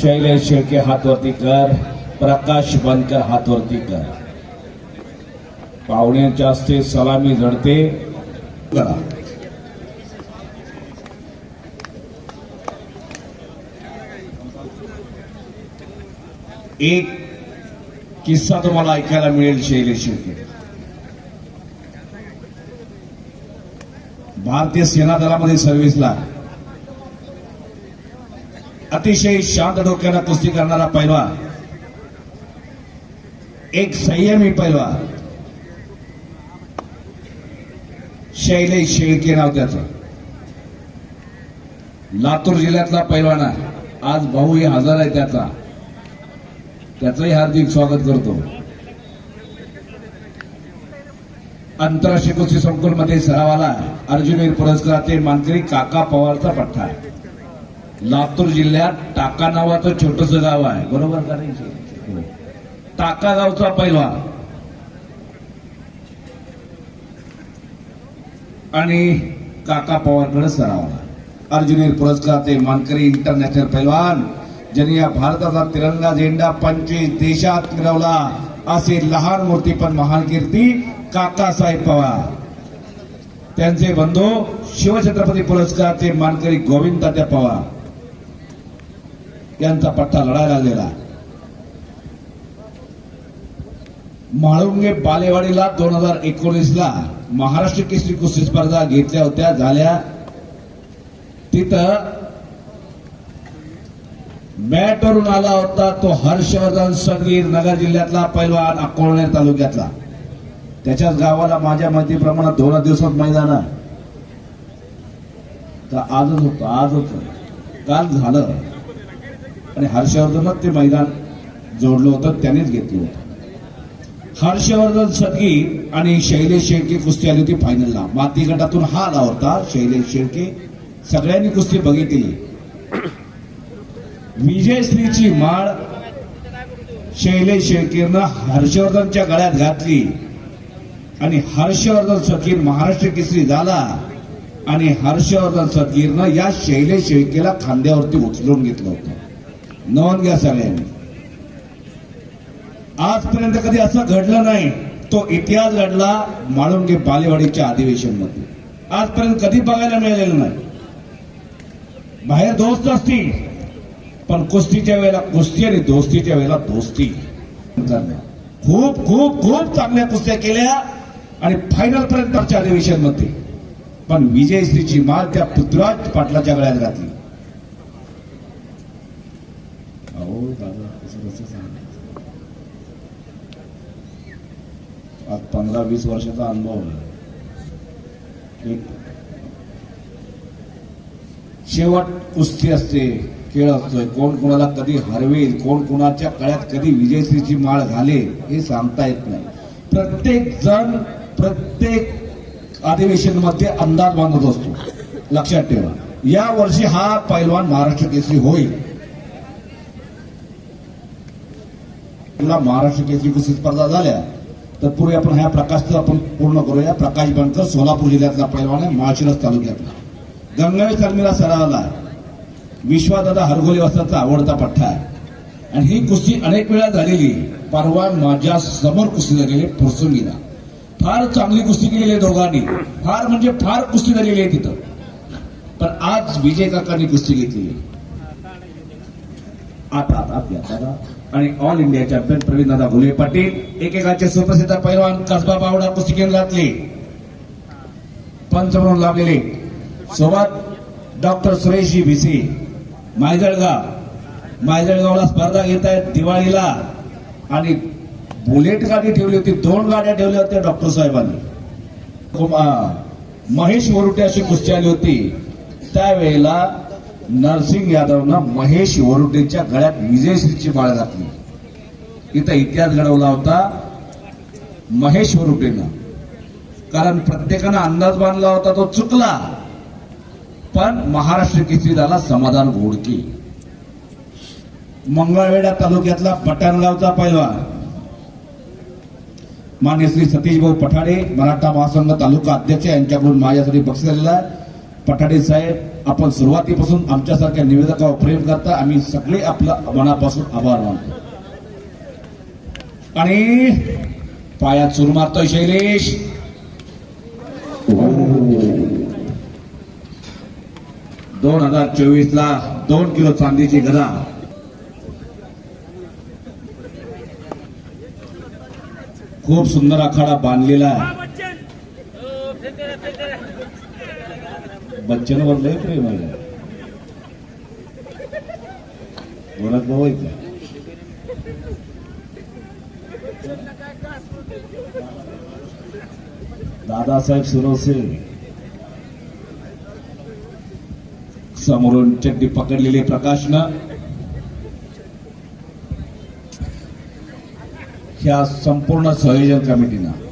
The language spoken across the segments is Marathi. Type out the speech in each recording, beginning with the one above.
शैलेश शेळके हातवरती कर प्रकाश बनकर हातवरती कर. पाहुण्यांच्या हस्ते सलामी झडते. एक किस्सा तुम्हाला ऐकायला मिळेल शैलेश शेळके भारतीय सेना दलामध्ये सर्व्हिसला अतिशय शांत डोक्याला कुस्ती करणारा पैलवान एक संयमी पैलवान शैलेश शेळके नाव त्याचं. लातूर जिल्ह्यातला पैलवान. आज भाऊ हे हजर आहे त्याचा त्याचंही हार्दिक स्वागत करतो. आंतरराष्ट्रीय कुस्ती संकुलमध्ये सरावाला अर्जुनवीर पुरस्काराचे मानकरी काका पवारचा पठ्ठा आहे लातूर जिल्ह्यात टाका नावाचं छोटस गाव आहे. बरोबर का नाही? टाका गावचा पहिला. आणि काका पवारकडे सरावला पुरस्कार ते मानकरी इंटरनॅशनल पैलवान ज्यांनी या भारताचा तिरंगा झेंडा पंचवीस देशात मिळवला असे लहान मूर्ती पण महान कीर्ती काकासाहेब पवार. त्यांचे बंधू शिवछत्रपती पुरस्काराचे मानकरी गोविंद तात्या पवार. यांचा पट्टा लढायला लागलेला म्हाळुंगे बालेवाडीला दोन हजार एकोणीसला महाराष्ट्र केसरी कुस्ती स्पर्धा घेतल्या होत्या झाल्या. तिथं मॅटवरून आला होता तो हर्षवर्धन सगीर नगर जिल्ह्यातला पैलवान अकोळनेर तालुक्यातला. त्याच्याच गावाला माझ्या माहितीप्रमाणे दोन दिवसात मैदान. आहे तर आजच होतं आज होतं. काल झालं. आणि हर्षवर्धनच ते मैदान जोडलं होतं त्यानेच घेतलं होतं. हर्षवर्धन सदगी आणि शैलेश शेळके कुस्ती आली होती फायनलला माती गटातून हा आला होता शैलेश शेळके. सगळ्यांनी कुस्ती बघितली. विजयश्रीची माळ शैलेश शेळकेनं हर्षवर्धनच्या गळ्यात घातली. आणि हर्षवर्धन सदगीर महाराष्ट्र केसरी झाला. आणि हर्षवर्धन सदगीरनं या शैलेश शेळकेला खांद्यावरती उचलून घेतलं होतं. नोंद घ्या सगळ्यांनी आजपर्यंत कधी असं घडलं नाही तो इतिहास घडला माळुंगे बालेवाडीच्या अधिवेशनमध्ये आजपर्यंत कधी बघायला मिळालेलं नाही. बाहेर दोस्त असतील पण कुस्तीच्या वेळेला कुस्ती आणि दोस्तीच्या वेळेला दोस्ती. खूप खूप खूप चांगल्या कुस्त्या केल्या आणि फायनल पर्यंत अधिवेशनमध्ये पण विजयश्रीची माल त्या पृथ्वीराज पाटलाच्या गळ्यात घातली. झालं कसं आज पंधरा वीस वर्षाचा अनुभव आहे. एक शेवट कुस्ती असते खेळ असतोय. कोण कोणाला कधी हरवेल कोण कोणाच्या कळ्यात कधी विजयश्रीची माळ घालेल हे सांगता येत नाही. प्रत्येक जण प्रत्येक अधिवेशनमध्ये अंदाज बांधत असतो. लक्षात ठेवा. या वर्षी हा पैलवान महाराष्ट्र केसरी होईल. तुला महाराष्ट्र केसरी कुस्ती स्पर्धा झाल्या तत्पूर्वी आपण ह्या प्रकाशचं आपण पूर्ण करूया. प्रकाश बनकर सोलापूर जिल्ह्यातला पैलवान आहे माळशिरस तालुक्यातला. गंगावी सलमीला सरावला विश्वादादा हरगोली वस्ताचा आवडता पठ्ठा आहे. आणि ही कुस्ती अनेक वेळा झालेली परवा माझ्यासमोर कुस्ती झालेली फुरसुंगीला. फार चांगली कुस्ती केलेली आहे दोघांनी. फार म्हणजे फार कुस्ती झालेली आहे तिथं. पण आज विजय काकांनी कुस्ती घेतलेली आता आता आता. आणि ऑल इंडिया चॅम्पियन प्रवीण दादा घुले पाटील एकेकाचे सुप्रसिद्ध पैलवान कसबा बावडा कुस्ती केंद्रातले पंच म्हणून लाभलेले सोबत डॉक्टर सुरेशजी भिसे. मायजळगाव. मायजळगावला स्पर्धा घेत आहेत दिवाळीला. आणि बुलेट गाडी ठेवली होती दोन गाड्या ठेवल्या होत्या डॉक्टर साहेबांनी. महेश वरुटे अशी कुस्ती आली होती. त्यावेळेला नरसिंग यादवनं महेश वरुटेच्या गळ्यात विजयश्रीची माळ घातली. इथं इतिहास घडवला होता महेश वरुटेनं कारण प्रत्येकानं अंदाज बांधला होता तो चुकला. पण महाराष्ट्र केसरी झाला समाधान घोडके. मंगळवेढा तालुक्यातला पठाणगावचा पैलवान. मान्य श्री सतीश भाऊ पठाडे मराठा महासंघ तालुका अध्यक्ष यांच्याकडून माझ्यासाठी बक्षीस झालेला आहे. पठाडे साहेब आपण सुरुवातीपासून आमच्यासारख्या निवेदकावर प्रेम करता आम्ही सगळे आपलं मनापासून आभार मानतो. आणि पायात सुरू मारतोय शैलेश. दोन हजार चोवीस ला दोन किलो चांदीची गदा. खूप सुंदर आखाडा बांधलेला आहे. बच्चनवर लय प्रेम आहे गोरख भाऊ दादासाहेब सुरवसे समोरून चड्डी पकडलेली प्रकाशनं. ह्या संपूर्ण संयोजन कमिटीनं.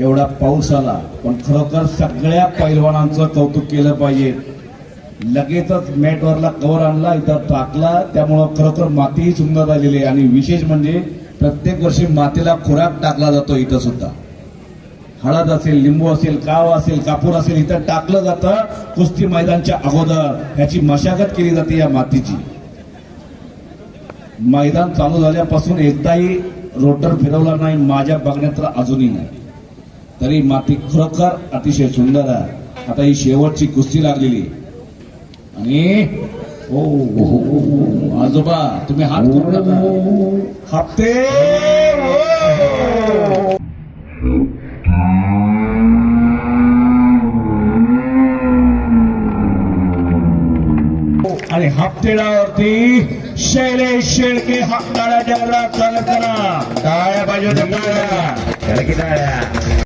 एवढा पाऊस आला पण खरोखर सगळ्या पैलवानांचं कौतुक केलं पाहिजे. लगेचच मॅटवरला कव्हर आणला इथं टाकला त्यामुळं खरोखर मातीही सुंदर झालेली आहे. आणि विशेष म्हणजे प्रत्येक वर्षी मातीला खुराक टाकला जातो इथं सुद्धा. हळद असेल लिंबू असेल काव असेल कापूर असेल इथं टाकलं जातं कुस्ती मैदानच्या अगोदर. ह्याची मशागत केली जाते या मातीची. मैदान चालू झाल्यापासून एकदाही रोटर फिरवला नाही माझ्या बघण्यात तर अजूनही नाही. तरी माती खरोखर अतिशय सुंदर आहे. आता ही शेवटची कुस्ती लागलेली. आणि ओ हो, आजोबा तुम्ही हात करू नका. हप्ते! आणि हप्तेडावरती शैलेश शेळके हात टाळ्या चालत करा. टाळ्या पाहिजे डाळ्या टाळ्या. टाळ्या.